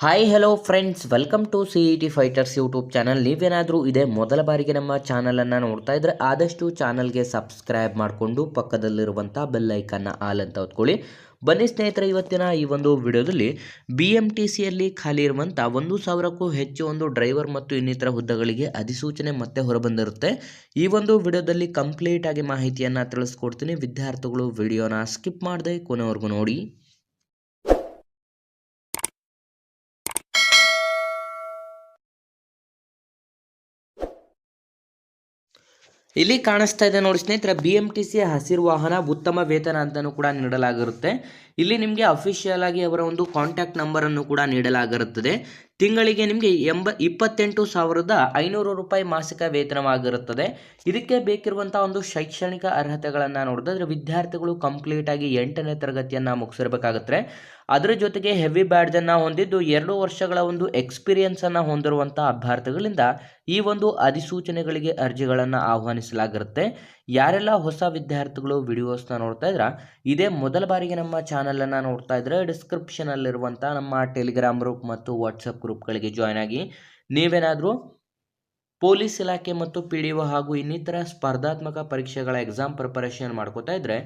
Hi hello friends welcome to C E T fighters YouTube channel ನೀವೇನಾದರೂ ಇದೇ ಮೊದಲ ಬಾರಿಗೆ ನಮ್ಮ ಚಾನಲನ್ನು ನೋಡ್ತಾ ಇದ್ದರೆ ಆದಷ್ಟು ಚಾನಲ್ಗೆ ಸಬ್ಸ್ಕ್ರೈಬ್ ಮಾಡಿಕೊಂಡು ಪಕ್ಕದಲ್ಲಿರುವಂಥ ಬೆಲ್ಲೈಕನ್ನು ಆಲ್ ಅಂತ ಹೊತ್ಕೊಳ್ಳಿ ಬನ್ನಿ ಸ್ನೇಹಿತರೆ, ಇವತ್ತಿನ ಈ ಒಂದು ವಿಡಿಯೋದಲ್ಲಿ ಬಿ ಎಂ ಟಿ ಸಿಯಲ್ಲಿ ಖಾಲಿ ಇರುವಂಥ ಒಂದು ಸಾವಿರಕ್ಕೂ ಹೆಚ್ಚು ಒಂದು ಡ್ರೈವರ್ ಮತ್ತು ಇನ್ನಿತರ ಹುದ್ದೆಗಳಿಗೆ ಅಧಿಸೂಚನೆ ಮತ್ತೆ ಹೊರಬಂದಿರುತ್ತೆ. ಈ ಒಂದು ವಿಡಿಯೋದಲ್ಲಿ ಕಂಪ್ಲೀಟಾಗಿ ಮಾಹಿತಿಯನ್ನು ತಿಳಿಸ್ಕೊಡ್ತೀನಿ. ವಿದ್ಯಾರ್ಥಿಗಳು ವಿಡಿಯೋನ ಸ್ಕಿಪ್ ಮಾಡದೆ ಕೊನೆವರೆಗೂ ನೋಡಿ. ಇಲ್ಲಿ ಕಾಣಿಸ್ತಾ ಇದೆ ನೋಡಿ ಸ್ನೇಹಿತರೆ ಬಿ ಎಂ ಟಿ ಸಿ ಹಸಿರು ವಾಹನ ಉತ್ತಮ ವೇತನ ಅಂತಲೂ ಕೂಡ ನೀಡಲಾಗಿರುತ್ತೆ. ಇಲ್ಲಿ ನಿಮಗೆ ಅಫಿಷಿಯಲ್ ಆಗಿ ಅವರ ಒಂದು ಕಾಂಟ್ಯಾಕ್ಟ್ ನಂಬರನ್ನು ಕೂಡ ನೀಡಲಾಗಿರುತ್ತದೆ. ತಿಂಗಳಿಗೆ ನಿಮಗೆ ಎಂಬ, ಇಪ್ಪತ್ತೆಂಟು ಸಾವಿರದ ಐನೂರು ರೂಪಾಯಿ ಮಾಸಿಕ ವೇತನವಾಗಿರುತ್ತದೆ. ಇದಕ್ಕೆ ಬೇಕಿರುವಂಥ ಒಂದು ಶೈಕ್ಷಣಿಕ ಅರ್ಹತೆಗಳನ್ನು ನೋಡಿದ್ರೆ ವಿದ್ಯಾರ್ಥಿಗಳು ಕಂಪ್ಲೀಟ್ ಆಗಿ ಎಂಟನೇ ತರಗತಿಯನ್ನು ಮುಗಿಸಿರ್ಬೇಕಾಗುತ್ತೆ ಅದರ ಜೊತೆಗೆ ಹೆವಿ ಬ್ಯಾಡ್ಜನ್ನು ಹೊಂದಿದ್ದು ಎರಡು ವರ್ಷಗಳ ಒಂದು ಎಕ್ಸ್ಪೀರಿಯನ್ಸನ್ನು ಹೊಂದಿರುವಂಥ ಅಭ್ಯರ್ಥಿಗಳಿಂದ ಈ ಒಂದು ಅಧಿಸೂಚನೆಗಳಿಗೆ ಅರ್ಜಿಗಳನ್ನು ಆಹ್ವಾನಿಸಲಾಗಿರುತ್ತೆ. ಯಾರೆಲ್ಲ ಹೊಸ ವಿದ್ಯಾರ್ಥಿಗಳು ವಿಡಿಯೋಸ್ನ ನೋಡ್ತಾ ಇದ್ರ, ಇದೇ ಮೊದಲ ಬಾರಿಗೆ ನಮ್ಮ ಚಾನಲನ್ನು ನೋಡ್ತಾ ಇದ್ರೆ ಡಿಸ್ಕ್ರಿಪ್ಷನಲ್ಲಿರುವಂಥ ನಮ್ಮ ಟೆಲಿಗ್ರಾಮ್ ಗ್ರೂಪ್ ಮತ್ತು ವಾಟ್ಸಪ್ ಗ್ರೂಪ್ಗಳಿಗೆ ಜಾಯ್ನ್ ಆಗಿ ನೀವೇನಾದರೂ ಪೊಲೀಸ್ ಇಲಾಖೆ ಮತ್ತು ಪಿ ಡಿ ಒ ಹಾಗೂ ಇನ್ನಿತರ ಸ್ಪರ್ಧಾತ್ಮಕ ಪರೀಕ್ಷೆಗಳ ಎಕ್ಸಾಮ್ ಪ್ರಿಪರೇಷನ್ ಮಾಡ್ಕೋತಾ ಇದ್ದರೆ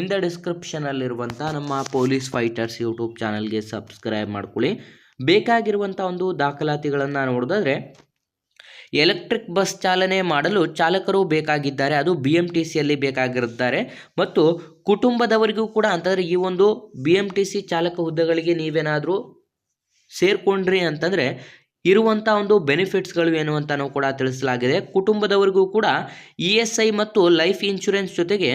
ಇಂದ ಡಿಸ್ಕ್ರಿಪ್ಷನಲ್ಲಿರುವಂಥ ನಮ್ಮ ಪೊಲೀಸ್ ಫೈಟರ್ಸ್ ಯೂಟ್ಯೂಬ್ ಚಾನಲ್ಗೆ ಸಬ್ಸ್ಕ್ರೈಬ್ ಮಾಡ್ಕೊಳ್ಳಿ. ಬೇಕಾಗಿರುವಂಥ ಒಂದು ದಾಖಲಾತಿಗಳನ್ನು ನೋಡಿದ್ರೆ ಎಲೆಕ್ಟ್ರಿಕ್ ಬಸ್ ಚಾಲನೆ ಮಾಡಲು ಚಾಲಕರು ಬೇಕಾಗಿದ್ದಾರೆ. ಅದು ಬಿ ಎಂ ಟಿ ಸಿಯಲ್ಲಿ ಬೇಕಾಗಿರುತ್ತಾರೆ. ಮತ್ತು ಕುಟುಂಬದವರಿಗೂ ಕೂಡ ಅಂತಂದರೆ ಈ ಒಂದು ಬಿ ಎಂ ಟಿ ಸಿ ಚಾಲಕ ಹುದ್ದೆಗಳಿಗೆ ನೀವೇನಾದರೂ ಸೇರಿಕೊಂಡ್ರಿ ಅಂತಂದರೆ ಇರುವಂಥ ಒಂದು ಬೆನಿಫಿಟ್ಸ್ಗಳು ಏನು ಅಂತಲೂ ಕೂಡ ತಿಳಿಸಲಾಗಿದೆ. ಕುಟುಂಬದವರಿಗೂ ಕೂಡ ಇ ಎಸ್ ಐ ಮತ್ತು ಲೈಫ್ ಇನ್ಶೂರೆನ್ಸ್ ಜೊತೆಗೆ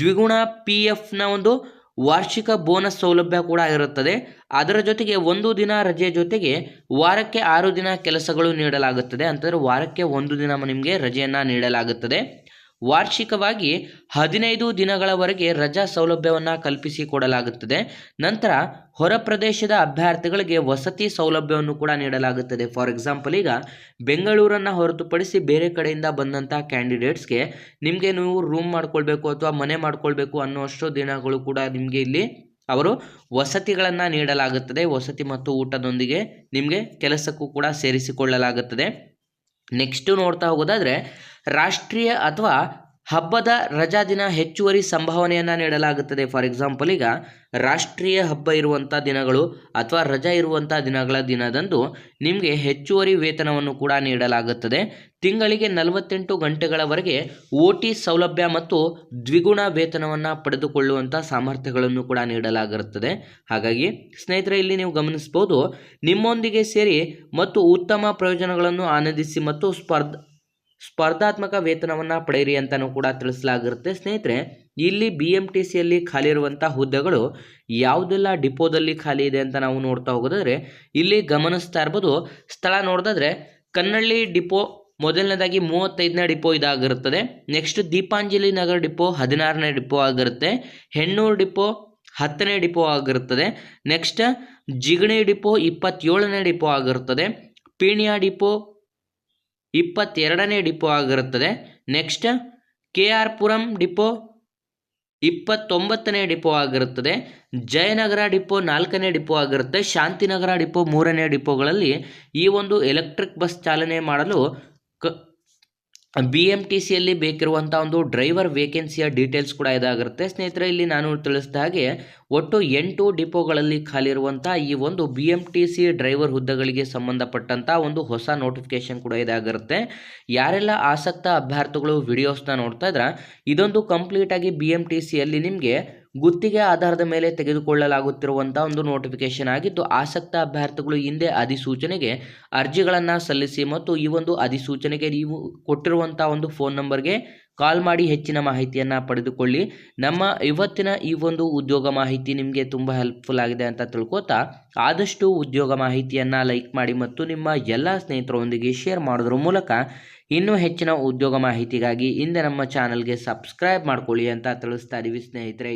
ದ್ವಿಗುಣ ಪಿ ಎಫ್ನ ಒಂದು ವಾರ್ಷಿಕ ಬೋನಸ್ ಸೌಲಭ್ಯ ಕೂಡ ಇರುತ್ತದೆ. ಅದರ ಜೊತೆಗೆ ಒಂದು ದಿನ ರಜೆ ಜೊತೆಗೆ ವಾರಕ್ಕೆ ಆರು ದಿನ ಕೆಲಸಗಳು ನೀಡಲಾಗುತ್ತದೆ. ಅಂತಂದರೆ ವಾರಕ್ಕೆ ಒಂದು ದಿನ ನಿಮಗೆ ರಜೆಯನ್ನು ನೀಡಲಾಗುತ್ತದೆ. ವಾರ್ಷಿಕವಾಗಿ ಹದಿನೈದು ದಿನಗಳವರೆಗೆ ರಜಾ ಸೌಲಭ್ಯವನ್ನು ಕಲ್ಪಿಸಿಕೊಡಲಾಗುತ್ತದೆ ನಂತರ ಹೊರ ಪ್ರದೇಶದ ಅಭ್ಯರ್ಥಿಗಳಿಗೆ ವಸತಿ ಸೌಲಭ್ಯವನ್ನು ಕೂಡ ನೀಡಲಾಗುತ್ತದೆ. ಫಾರ್ ಎಕ್ಸಾಂಪಲ್ ಈಗ ಬೆಂಗಳೂರನ್ನು ಹೊರತುಪಡಿಸಿ ಬೇರೆ ಕಡೆಯಿಂದ ಬಂದಂಥ ಕ್ಯಾಂಡಿಡೇಟ್ಸ್ಗೆ ನಿಮಗೆ ನೀವು ರೂಮ್ ಮಾಡ್ಕೊಳ್ಬೇಕು ಅಥವಾ ಮನೆ ಮಾಡ್ಕೊಳ್ಬೇಕು ಅನ್ನುವಷ್ಟು ದಿನಗಳು ಕೂಡ ನಿಮಗೆ ಇಲ್ಲಿ ಅವರು ವಸತಿಗಳನ್ನು ನೀಡಲಾಗುತ್ತದೆ. ವಸತಿ ಮತ್ತು ಊಟದೊಂದಿಗೆ ನಿಮಗೆ ಕೆಲಸಕ್ಕೂ ಕೂಡ ಸೇರಿಸಿಕೊಳ್ಳಲಾಗುತ್ತದೆ. ನೆಕ್ಸ್ಟು ನೋಡ್ತಾ ಹೋಗೋದಾದರೆ ರಾಷ್ಟ್ರೀಯ ಅಥವಾ ಹಬ್ಬದ ರಜಾ ದಿನ ಹೆಚ್ಚುವರಿ ಸಂಭಾವನೆಯನ್ನು ನೀಡಲಾಗುತ್ತದೆ. ಫಾರ್ ಎಕ್ಸಾಂಪಲ್ ಈಗ ರಾಷ್ಟ್ರೀಯ ಹಬ್ಬ ಇರುವಂಥ ದಿನಗಳು ಅಥವಾ ರಜಾ ಇರುವಂಥ ದಿನಗಳ ದಿನದಂದು ನಿಮಗೆ ಹೆಚ್ಚುವರಿ ವೇತನವನ್ನು ಕೂಡ ನೀಡಲಾಗುತ್ತದೆ. ತಿಂಗಳಿಗೆ ನಲವತ್ತೆಂಟು ಗಂಟೆಗಳವರೆಗೆ ಓ ಟಿ ಸೌಲಭ್ಯ ಮತ್ತು ದ್ವಿಗುಣ ವೇತನವನ್ನು ಪಡೆದುಕೊಳ್ಳುವಂಥ ಸಾಮರ್ಥ್ಯಗಳನ್ನು ಕೂಡ ನೀಡಲಾಗಿರುತ್ತದೆ. ಹಾಗಾಗಿ ಸ್ನೇಹಿತರೆ, ಇಲ್ಲಿ ನೀವು ಗಮನಿಸ್ಬೋದು ನಿಮ್ಮೊಂದಿಗೆ ಸೇರಿ ಮತ್ತು ಉತ್ತಮ ಪ್ರಯೋಜನಗಳನ್ನು ಆನಂದಿಸಿ ಮತ್ತು ಸ್ಪರ್ಧ ಸ್ಪರ್ಧಾತ್ಮಕ ವೇತನವನ್ನು ಪಡೆಯಿರಿ ಅಂತಲೂ ಕೂಡ ತಿಳಿಸಲಾಗಿರುತ್ತೆ. ಸ್ನೇಹಿತರೆ, ಇಲ್ಲಿ ಬಿ ಎಂ ಟಿ ಸಿಯಲ್ಲಿ ಖಾಲಿ ಇರುವಂಥ ಹುದ್ದೆಗಳು ಯಾವುದೆಲ್ಲ ಡಿಪೋದಲ್ಲಿ ಖಾಲಿ ಇದೆ ಅಂತ ನಾವು ನೋಡ್ತಾ ಹೋಗೋದಾದರೆ, ಇಲ್ಲಿ ಗಮನಿಸ್ತಾ ಇರ್ಬೋದು, ಸ್ಥಳ ನೋಡಿದ್ರೆ ಕನ್ನಳ್ಳಿ ಡಿಪೋ ಮೊದಲನೇದಾಗಿ ಮೂವತ್ತೈದನೇ ಡಿಪೋ ಇದಾಗಿರುತ್ತದೆ. ನೆಕ್ಸ್ಟ್ ದೀಪಾಂಜಲಿ ನಗರ ಡಿಪೋ ಹದಿನಾರನೇ ಡಿಪೋ ಆಗಿರುತ್ತೆ. ಹೆಣ್ಣೂರು ಡಿಪೋ ಹತ್ತನೇ ಡಿಪೋ ಆಗಿರುತ್ತದೆ. ನೆಕ್ಸ್ಟ್ ಜಿಗಣಿ ಡಿಪೋ ಇಪ್ಪತ್ತೇಳನೇ ಡಿಪೋ ಆಗಿರುತ್ತದೆ. ಪೀಣ್ಯ ಡಿಪೋ ಇಪ್ಪತ್ತೆರಡನೇ ಡಿಪೋ ಆಗಿರುತ್ತದೆ. Next K R Puram depot ಇಪ್ಪತ್ತೊಂಬತ್ತನೇ ಡಿಪೋ ಆಗಿರುತ್ತದೆ. ಜಯನಗರ ಡಿಪೋ ನಾಲ್ಕನೇ ಡಿಪೋ ಆಗಿರುತ್ತೆ. ಶಾಂತಿನಗರ ಡಿಪೋ ಮೂರನೇ ಡಿಪೋಗಳಲ್ಲಿ ಈ ಒಂದು ಎಲೆಕ್ಟ್ರಿಕ್ ಬಸ್ ಚಾಲನೆ ಮಾಡಲು ಕ ಬಿ ಎಂ ಟಿ ಸಿಯಲ್ಲಿ ಬೇಕಿರುವಂಥ ಒಂದು ಡ್ರೈವರ್ ವೇಕೆನ್ಸಿಯ ಡೀಟೇಲ್ಸ್ ಕೂಡ ಇದಾಗಿರುತ್ತೆ. ಸ್ನೇಹಿತರೆ, ಇಲ್ಲಿ ನಾನು ತಿಳಿಸಿದ ಹಾಗೆ ಒಟ್ಟು ಎಂಟು ಡಿಪೋಗಳಲ್ಲಿ ಖಾಲಿ ಇರುವಂಥ ಈ ಒಂದು B M T C driver ಹುದ್ದೆಗಳಿಗೆ ಸಂಬಂಧಪಟ್ಟಂಥ ಒಂದು ಹೊಸ ನೋಟಿಫಿಕೇಶನ್ ಕೂಡ ಇದಾಗಿರುತ್ತೆ. ಯಾರೆಲ್ಲ ಆಸಕ್ತ ಅಭ್ಯರ್ಥಿಗಳು ವಿಡಿಯೋಸ್ನ ನೋಡ್ತಾ ಇದ್ರೆ, ಇದೊಂದು ಕಂಪ್ಲೀಟಾಗಿ ಬಿ ಎಂ ಟಿ ಸಿಯಲ್ಲಿ ನಿಮಗೆ ಗುತ್ತಿಗೆ ಆಧಾರದ ಮೇಲೆ ತೆಗೆದುಕೊಳ್ಳಲಾಗುತ್ತಿರುವಂಥ ಒಂದು ನೋಟಿಫಿಕೇಶನ್ ಆಗಿದ್ದು, ಆಸಕ್ತ ಅಭ್ಯರ್ಥಿಗಳು ಹಿಂದೆ ಅಧಿಸೂಚನೆಗೆ ಅರ್ಜಿಗಳನ್ನು ಸಲ್ಲಿಸಿ ಮತ್ತು ಈ ಒಂದು ಅಧಿಸೂಚನೆಗೆ ನೀವು ಕೊಟ್ಟಿರುವಂಥ ಒಂದು ಫೋನ್ ನಂಬರ್ಗೆ ಕಾಲ್ ಮಾಡಿ ಹೆಚ್ಚಿನ ಮಾಹಿತಿಯನ್ನು ಪಡೆದುಕೊಳ್ಳಿ. ನಮ್ಮ ಇವತ್ತಿನ ಈ ಒಂದು ಉದ್ಯೋಗ ಮಾಹಿತಿ ನಿಮಗೆ ತುಂಬ ಹೆಲ್ಪ್ಫುಲ್ ಆಗಿದೆ ಅಂತ ತಿಳ್ಕೊತಾ, ಆದಷ್ಟು ಉದ್ಯೋಗ ಮಾಹಿತಿಯನ್ನು ಲೈಕ್ ಮಾಡಿ ಮತ್ತು ನಿಮ್ಮ ಎಲ್ಲ ಸ್ನೇಹಿತರೊಂದಿಗೆ ಶೇರ್ ಮಾಡೋದ್ರ ಮೂಲಕ ಇನ್ನೂ ಹೆಚ್ಚಿನ ಉದ್ಯೋಗ ಮಾಹಿತಿಗಾಗಿ ಹಿಂದೆ ನಮ್ಮ ಚಾನಲ್ಗೆ ಸಬ್ಸ್ಕ್ರೈಬ್ ಮಾಡ್ಕೊಳ್ಳಿ ಅಂತ ತಿಳಿಸ್ತಾ ಇದ್ದೀವಿ ಸ್ನೇಹಿತರೆ.